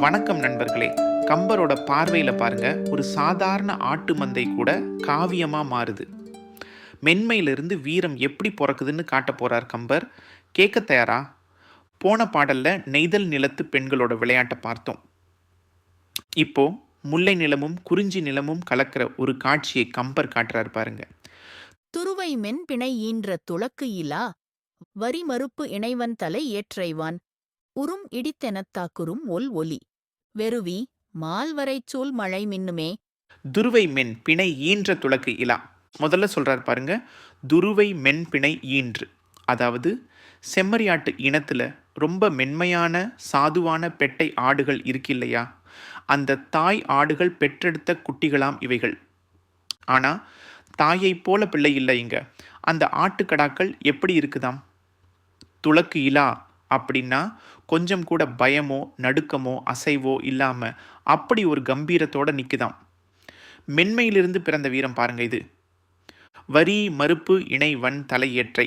வணக்கம் நண்பர்களே. கம்பரோட பார்வையில் பாருங்க ஒரு சாதாரண ஆட்டு மந்தை கூட காவியமாக மாறுது. மென்மையிலிருந்து வீரம் எப்படி பிறக்குதுன்னு காட்ட போறார் கம்பர். கேட்க தயாரா? போன பாடல்ல நெய்தல் நிலத்து பெண்களோட விளையாட்டை பார்த்தோம். இப்போ முல்லை நிலமும் குறிஞ்சி நிலமும் கலக்கிற ஒரு காட்சியை கம்பர் காட்டுறாரு பாருங்க. துருவை மென் பிணை ஈன்ற துளக்கு இலா வரி மறுப்பு இணைவன் தலை ஏற்றைவான். உறும் இடித்தெனத்தாக்குறும் ஒல் ஒலி. வெறுவி மால்வரைச் சூழ் மழை மின்னுமே. துருவை மென் பிணை ஈன்ற துளக்கு இலா. முதல்ல சொல்றார் பாருங்க. துருவை மென் பிணை ஈன்று. அதாவது செம்மறியாட்டு இனத்துல ரொம்ப மென்மையான சாதுவான பெட்டை ஆடுகள் இருக்கில்லையா? அந்த தாய் ஆடுகள் பெற்றெடுத்த குட்டிகளாம் இவைகள். ஆனா தாயைப் போல பிள்ளை இல்லை இங்க. அந்த ஆட்டுக்கடாக்கள் எப்படி இருக்குதாம்? துளக்கு இலா அப்படின்னா கொஞ்சம் கூட பயமோ நடுக்கமோ அசைவோ இல்லாமல் அப்படி ஒரு கம்பீரத்தோட நிற்குதாம் மென்மையிலிருந்து பிறந்த வீரம் பாருங்க இது. வரி மறுப்பு இணை வன் தலையேற்றை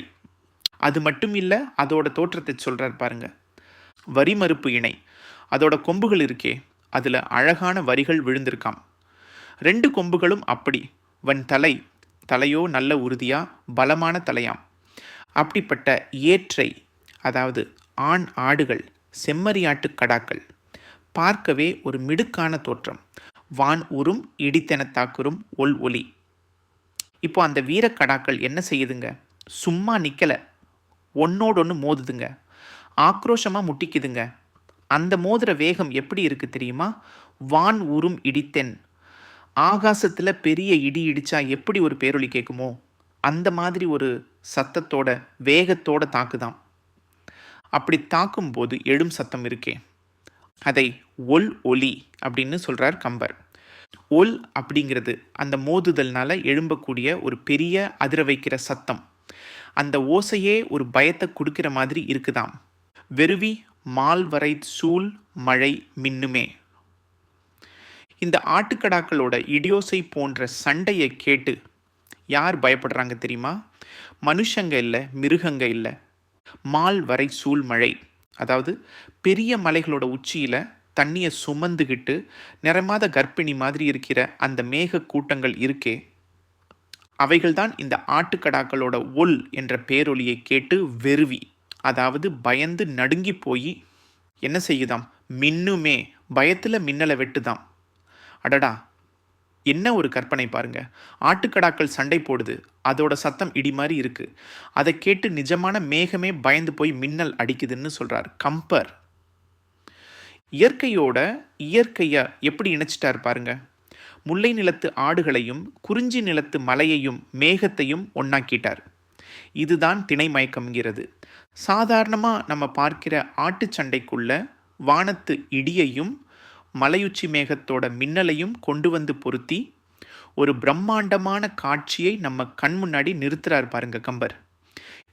அது மட்டும் இல்லை அதோட தோற்றத்தை சொல்கிறார் பாருங்க. வரி மறுப்பு இணை. அதோட கொம்புகள் இருக்கே அதில் அழகான வரிகள் விழுந்திருக்காம். ரெண்டு கொம்புகளும் அப்படி. வன் தலை தலையோ நல்ல உறுதியாக பலமான தலையாம். அப்படிப்பட்ட ஏற்றை அதாவது ஆண் ஆடுகள் செம்மறியாட்டு கடாக்கள். பார்க்கவே ஒரு மிடுக்கான தோற்றம். வான் உறும் இடித்தெனத்தாக்குறும் ஒல் ஒலி. இப்போ அந்த வீரக்கடாக்கள் என்ன செய்யுதுங்க? சும்மா நிற்கலை ஒன்னோடொன்று மோதுதுங்க. ஆக்ரோஷமாக முட்டிக்குதுங்க. அந்த மோதுற வேகம் எப்படி இருக்குது தெரியுமா? வான் உறும் இடித்தென். ஆகாசத்தில் பெரிய இடி இடித்தா எப்படி ஒரு பேரொலி கேட்குமோ அந்த மாதிரி ஒரு சத்தத்தோட வேகத்தோட தாக்குதாம் அப்படி தாக்கும்போது எழும் சத்தம் இருக்கே. அதை ஒல் ஒலி அப்படின்னு சொல்கிறார் கம்பர். ஒல் அப்படிங்கிறது அந்த மோதுதல்னால எழும்பக்கூடிய ஒரு பெரிய அதிர வைக்கிற சத்தம். அந்த ஓசையே ஒரு பயத்தை கொடுக்கிற மாதிரி இருக்குதாம். வெறுவி மால்வரை சூழ் மழை மின்னுமே. இந்த ஆட்டுக்கடாக்களோட இடியோசை போன்ற சண்டையை கேட்டு யார் பயப்படுறாங்க தெரியுமா? மனுஷங்க இல்லை மிருகங்க இல்லை மால் வரை சூழ்மழை அதாவது பெரிய மலைகளோட உச்சியில் தண்ணியை சுமந்துக்கிட்டு நிறமாத கர்ப்பிணி மாதிரி இருக்கிற அந்த மேக கூட்டங்கள் இருக்கே. அவைகள்தான் இந்த ஆட்டுக்கடாக்களோட ஒல் என்ற பேரொலியை கேட்டு வெறுவி. அதாவது பயந்து நடுங்கி போய் என்ன செய்யுதாம்? மின்னுமே பயத்தில் மின்னலை வெட்டுதாம். அடடா என்ன ஒரு கற்பனை பாருங்க. ஆட்டுக்கடாக்கள் சண்டை போடுது. அதோட சத்தம் இடி மாதிரி இருக்கு. அதை கேட்டு நிஜமான மேகமே பயந்து போய் மின்னல் அடிக்குதுன்னு சொல்றார். கம்பர். இயற்கையோட இயற்கையை எப்படி இணைச்சிட்டார் பாருங்க. முல்லை நிலத்து ஆடுகளையும் குறிஞ்சி நிலத்து மலையையும் மேகத்தையும் ஒன்னாக்கிட்டார் இதுதான் திணை மயக்கம்ங்கிறது. சாதாரணமாக நம்ம பார்க்கிற ஆட்டு சண்டைக்குள்ள வானத்து இடியையும் மலையுச்சி மேகத்தோட மின்னலையும் கொண்டு வந்து பொருத்தி ஒரு பிரம்மாண்டமான காட்சியை நம்ம கண் முன்னாடி நிறுத்துறார் பாருங்க கம்பர்.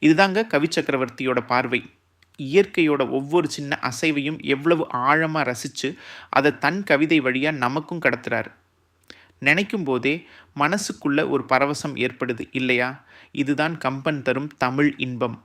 இதுதாங்க கவி சக்கரவர்த்தியோட பார்வை. இயற்கையோட ஒவ்வொரு சின்ன அசைவையும் எவ்வளவு ஆழமாக ரசித்து அதை தன் கவிதை வழியாக நமக்கும் கடத்துறாரு. நினைக்கும் போதே மனசுக்குள்ள ஒரு பரவசம் ஏற்படுது இல்லையா? இதுதான் கம்பன் தரும் தமிழ் இன்பம்.